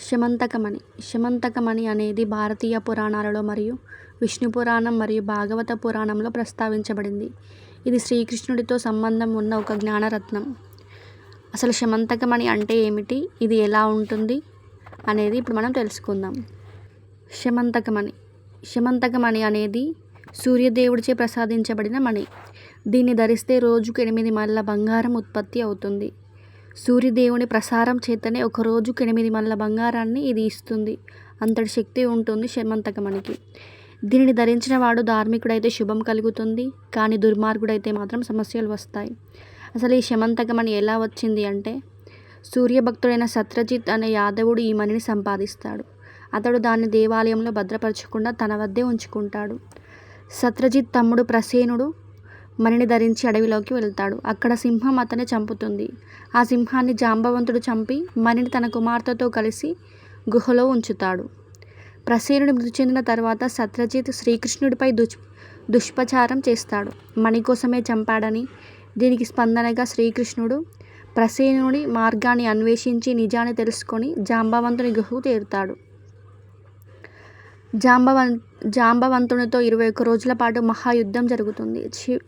శమంతకమణి శమంతకమణి అనేది భారతీయ పురాణాలలో మరియు విష్ణు పురాణం మరియు భాగవత పురాణంలో ప్రస్తావించబడింది. ఇది శ్రీకృష్ణుడితో సంబంధం ఉన్న ఒక జ్ఞానరత్నం. అసలు శమంతకమణి అంటే ఏమిటి? ఇది ఎలా ఉంటుంది? అనేది ఇప్పుడు మనం తెలుసుకుందాం. శమంతకమణి శమంతకమణి అనేది సూర్యదేవుడిచే ప్రసాదించబడిన మణి. దీన్ని ధరిస్తే రోజుకు ఎనిమిది మళ్ళ బంగారం ఉత్పత్తి అవుతుంది. సూర్యదేవుని ప్రసారం చేతనే ఒక రోజుకు ఎనిమిది మళ్ళ బంగారాన్ని ఇది ఇస్తుంది. అంతటి శక్తి ఉంటుంది శమంతకమణికి దీనిని ధరించిన వాడు ధార్మికుడైతే శుభం కలుగుతుంది. కానీ దుర్మార్గుడైతే మాత్రం సమస్యలు వస్తాయి. అసలు ఈ శమంతకమణి ఎలా వచ్చింది అంటే సూర్యభక్తుడైన సత్రజిత్ అనే యాదవుడు ఈ మణిని సంపాదిస్తాడు. అతడు దాన్ని దేవాలయంలో భద్రపరచకుండా తన వద్దే ఉంచుకుంటాడు. సత్రజిత్ తమ్ముడు ప్రసేనుడు మణిని ధరించి అడవిలోకి వెళ్తాడు. అక్కడ సింహం అతన్ని చంపుతుంది. ఆ సింహాన్ని జాంబవంతుడు చంపి మణిని తన కుమార్తెతో కలిసి గుహలో ఉంచుతాడు. ప్రసేనుడు మృతి చెందిన తర్వాత సత్రజిత్ శ్రీకృష్ణుడిపై దుష్ దుష్ప్రచారం చేస్తాడు. మణి కోసమే చంపాడని దీనికి స్పందనగా శ్రీకృష్ణుడు ప్రసేనుడి మార్గాన్ని అన్వేషించి నిజాన్ని తెలుసుకొని జాంబవంతుని గుహకు చేరుతాడు. జాంబవన్ జాంబవంతునితో ఇరవై ఒక్క రోజుల పాటు మహాయుద్ధం జరుగుతుంది. చి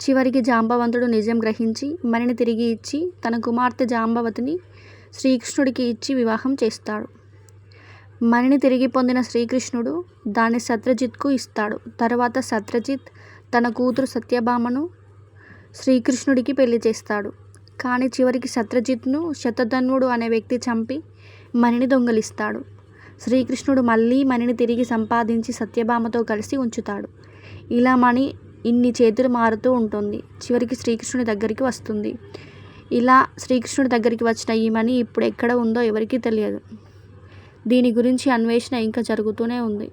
చివరికి జాంబవంతుడు నిజం గ్రహించి మణిని తిరిగి ఇచ్చి తన కుమార్తె జాంబవతిని శ్రీకృష్ణుడికి ఇచ్చి వివాహం చేస్తాడు. మణిని తిరిగి పొందిన శ్రీకృష్ణుడు దాన్ని సత్రజిత్కు ఇస్తాడు. తర్వాత సత్రజిత్ తన కూతురు సత్యభామను శ్రీకృష్ణుడికి పెళ్ళి చేస్తాడు. కానీ చివరికి సత్రజిత్ను శతధన్వుడు అనే వ్యక్తి చంపి మణిని దొంగలిస్తాడు. శ్రీకృష్ణుడు మళ్ళీ మణిని తిరిగి సంపాదించి సత్యభామతో కలిసి ఉంచుతాడు. ఇలా మణి ఇన్ని చేతులు మారుతూ ఉంటుంది. చివరికి శ్రీకృష్ణుడి దగ్గరికి వస్తుంది. ఇలా శ్రీకృష్ణుడి దగ్గరికి వచ్చిన ఈ మణి ఇప్పుడు ఎక్కడ ఉందో ఎవరికీ తెలియదు. దీని గురించి అన్వేషణ ఇంకా జరుగుతూనే ఉంది.